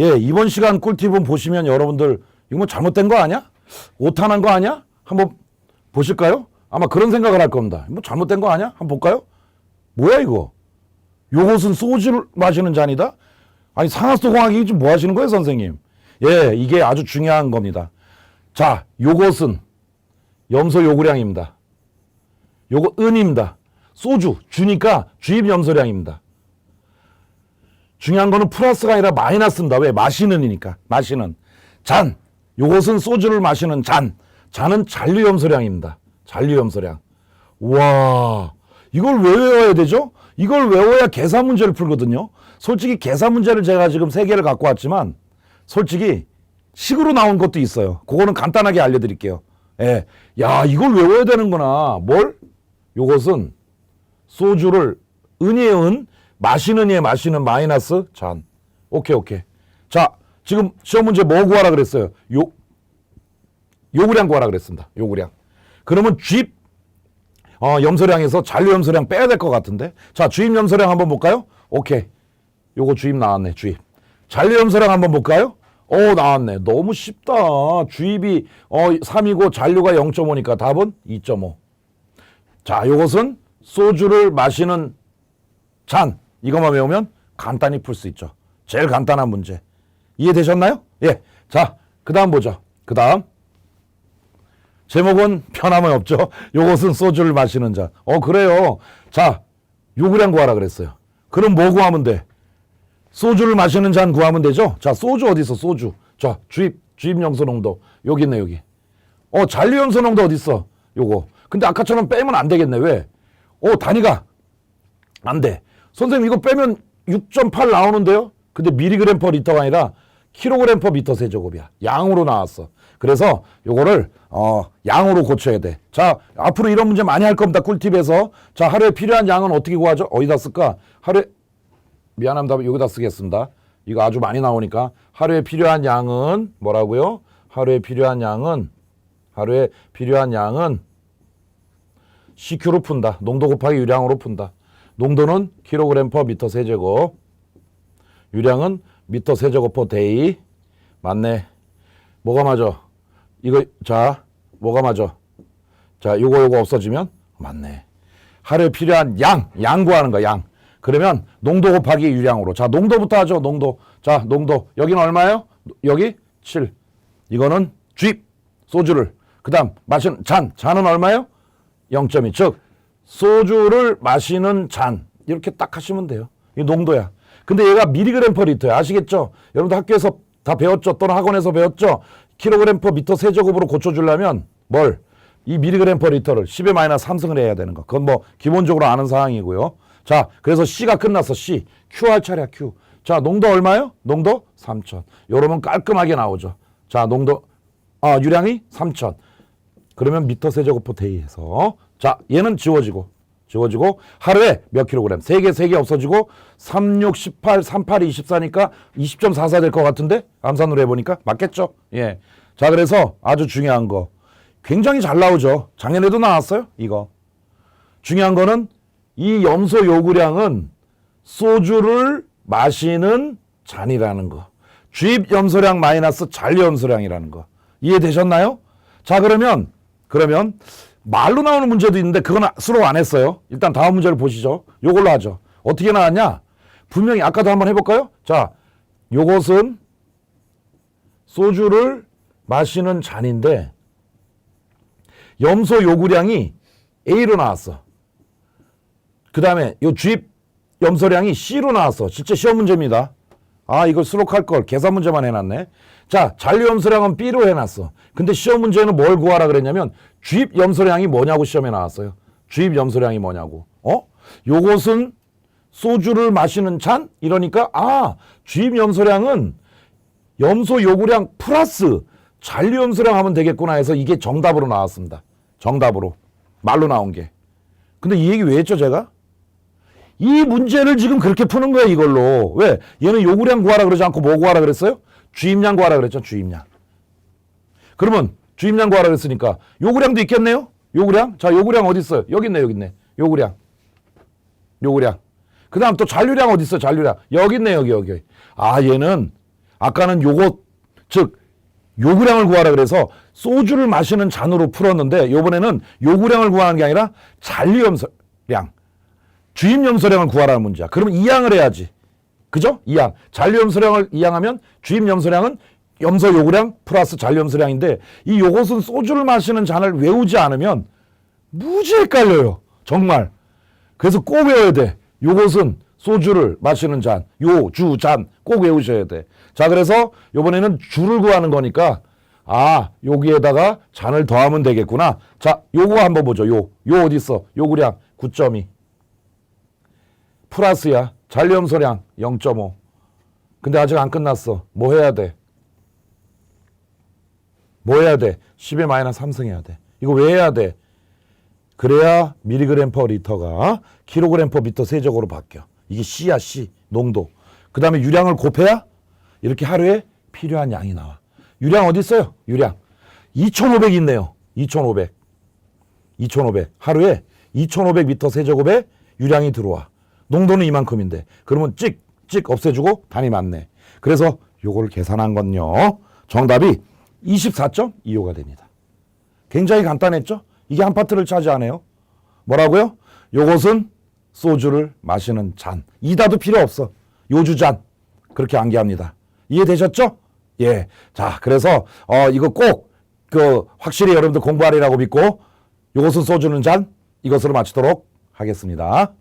예, 이번 시간 꿀팁은 보시면 여러분들 이거 뭐 잘못된 거 아니야? 오탄한 거 아니야? 한번 보실까요? 아마 그런 생각을 할 겁니다. 뭐 잘못된 거 아니야? 한번 볼까요? 뭐야 이거? 요것은 소주를 마시는 잔이다? 아니 상하수 공학이 지금 뭐 하시는 거예요, 선생님? 예, 이게 아주 중요한 겁니다. 자, 요것은 염소 요구량입니다. 요거 은입니다. 소주 주니까 주입 염소량입니다. 중요한 거는 플러스가 아니라 마이너스입니다. 왜? 마시는이니까. 마시는. 잔. 요것은 소주를 마시는 잔. 잔은 잔류 염소량입니다. 잔류 염소량. 와, 이걸 왜 외워야 되죠? 이걸 외워야 계산 문제를 풀거든요. 솔직히 계산 문제를 제가 지금 세 개를 갖고 왔지만 솔직히 식으로 나온 것도 있어요. 그거는 간단하게 알려 드릴게요. 예. 야, 이걸 외워야 되는구나. 뭘? 요것은 소주를 은이의 은, 마시는 이의 마시는 마이너스 잔. 오케이, 오케이. 자, 지금 시험 문제 뭐 구하라 그랬어요? 요, 요구량 구하라 그랬습니다. 요구량. 그러면 주입, 어, 염소량에서 잔류 염소량 빼야 될 것 같은데. 자, 주입 염소량 한번 볼까요? 오케이. 요거 주입 나왔네, 주입. 잔류 염소량 한번 볼까요? 오, 나왔네. 너무 쉽다. 주입이 어, 3이고 잔류가 0.5니까 답은 2.5. 자, 요것은 소주를 마시는 잔. 이것만 외우면 간단히 풀 수 있죠. 제일 간단한 문제. 이해되셨나요? 예. 자, 그 다음 보죠. 그 다음. 제목은 변함은 없죠. 요것은 소주를 마시는 자. 어, 그래요. 자, 요구량 구하라 그랬어요. 그럼 뭐 구하면 돼? 소주를 마시는 잔 구하면 되죠? 자, 소주 어디 있어? 소주. 자, 주입, 주입 염소 농도. 여기 있네, 여기. 어, 잔류 염소 농도 어디 있어? 요거. 근데 아까처럼 빼면 안 되겠네. 왜? 어, 단위가 안 돼. 선생님 이거 빼면 6.8 나오는데요? 근데 미리그램 퍼 리터가 아니라 킬로그램 퍼 미터 세제곱이야. 양으로 나왔어. 그래서 요거를 어, 양으로 고쳐야 돼. 자, 앞으로 이런 문제 많이 할 겁니다. 꿀팁에서. 자, 하루에 필요한 양은 어떻게 구하죠? 어디다 쓸까? 하루에 미안합니다. 여기다 쓰겠습니다. 이거 아주 많이 나오니까 하루에 필요한 양은 뭐라고요? 하루에 필요한 양은 하루에 필요한 양은 CQ로 푼다. 농도 곱하기 유량으로 푼다. 농도는 킬로그램 퍼 미터 세제곱. 유량은 미터 세제곱 퍼 데이. 맞네. 뭐가 맞아? 이거 자, 뭐가 맞아? 자, 요거 요거 없어지면 맞네. 하루에 필요한 양, 양 구하는 거 양. 그러면 농도 곱하기 유량으로. 자, 농도부터 하죠. 농도. 자, 농도. 여기는 얼마예요? 여기 7. 이거는 주입 소주를. 그 다음 마시는 잔. 잔은 얼마예요? 0.2. 즉 소주를 마시는 잔. 이렇게 딱 하시면 돼요. 이 농도야. 근데 얘가 미리그램 퍼 리터야. 아시겠죠? 여러분들 학교에서 다 배웠죠? 또는 학원에서 배웠죠? 킬로그램 퍼 미터 세제곱으로 고쳐주려면 뭘? 이 미리그램 퍼 리터를 10의 마이너스 3승을 해야 되는 거. 그건 뭐 기본적으로 아는 사항이고요. 자, 그래서 C가 끝났어. C. Q 할 차례야, Q. 자, 농도 얼마요? 농도 3천. 요러면 깔끔하게 나오죠. 자, 농도, 아, 유량이 3천. 그러면 미터 세제곱포 대입해서 자, 얘는 지워지고 지워지고 하루에 몇 킬로그램? 세 개, 세개 없어지고 3, 6, 18, 38, 24니까 20.44 될 것 같은데? 암산으로 해보니까 맞겠죠? 예. 자, 그래서 아주 중요한 거. 굉장히 잘 나오죠. 작년에도 나왔어요. 이거. 중요한 거는 이 염소 요구량은 소주를 마시는 잔이라는 거. 주입 염소량 마이너스 잔류 염소량이라는 거. 이해되셨나요? 자, 그러면, 그러면 말로 나오는 문제도 있는데 그건 수록 안 했어요. 일단 다음 문제를 보시죠. 요걸로 하죠. 어떻게 나왔냐? 분명히 아까도 한번 해볼까요? 자, 요것은 소주를 마시는 잔인데 염소 요구량이 A로 나왔어. 그 다음에 요 주입 염소량이 C로 나왔어. 진짜 시험 문제입니다. 아, 이걸 수록할 걸. 계산 문제만 해놨네. 자, 잔류 염소량은 B로 해놨어. 근데 시험 문제는 뭘 구하라 그랬냐면 주입 염소량이 뭐냐고 시험에 나왔어요. 주입 염소량이 뭐냐고. 어? 요것은 소주를 마시는 잔? 이러니까 아, 주입 염소량은 염소 요구량 플러스 잔류 염소량 하면 되겠구나 해서 이게 정답으로 나왔습니다. 정답으로. 말로 나온 게. 근데 이 얘기 왜 했죠, 제가? 이 문제를 지금 그렇게 푸는 거예요, 이걸로. 왜? 얘는 요구량 구하라 그러지 않고 뭐 구하라 그랬어요? 주입량 구하라 그랬죠, 주입량. 그러면 주입량 구하라 그랬으니까 요구량도 있겠네요? 요구량? 자, 요구량 어디 있어요? 여기 있네, 여기 있네. 요구량. 요구량. 그 다음 또 잔류량 어디 있어, 잔류량? 여기 있네, 여기, 여기. 아, 얘는 아까는 요것 즉 요구량을 구하라 그래서 소주를 마시는 잔으로 풀었는데 요번에는 요구량을 구하는 게 아니라 잔류 염소량 주입 염소량을 구하라는 문제야. 그러면 이항을 해야지. 그죠? 이항. 잔류 염소량을 이항하면 주입 염소량은 염소 요구량 플러스 잔류 염소량인데 이 요것은 소주를 마시는 잔을 외우지 않으면 무지 헷갈려요. 정말. 그래서 꼭 외워야 돼. 요것은 소주를 마시는 잔, 요, 주, 잔 꼭 외우셔야 돼. 자, 그래서 요번에는 주를 구하는 거니까 아, 여기에다가 잔을 더하면 되겠구나. 자, 요거 한번 보죠. 요, 요 어디 있어? 요구량 9.2. 플러스야. 잔염소량 0.5. 근데 아직 안 끝났어. 뭐 해야 돼? 뭐 해야 돼? 10에 마이너스 3승 해야 돼. 이거 왜 해야 돼? 그래야 미리그램 퍼 리터가 킬로그램 퍼 미터 세적으로 바뀌어. 이게 C야 C 농도. 그 다음에 유량을 곱해야 이렇게 하루에 필요한 양이 나와. 유량 어디 있어요? 유량 2,500 있네요. 2,500. 2,500 하루에 2,500 미터 세제곱에 유량이 들어와. 농도는 이만큼인데 그러면 찍찍 없애주고 단위 맞네. 그래서 요걸 계산한 건요. 정답이 24.25가 됩니다. 굉장히 간단했죠? 이게 한 파트를 차지하네요. 뭐라고요? 요것은 소주를 마시는 잔. 이다도 필요 없어. 요주잔. 그렇게 암기합니다. 이해되셨죠? 예. 자, 그래서 어 이거 꼭 그 확실히 여러분들 공부하리라고 믿고 요것은 소주는 잔 이것으로 마치도록 하겠습니다.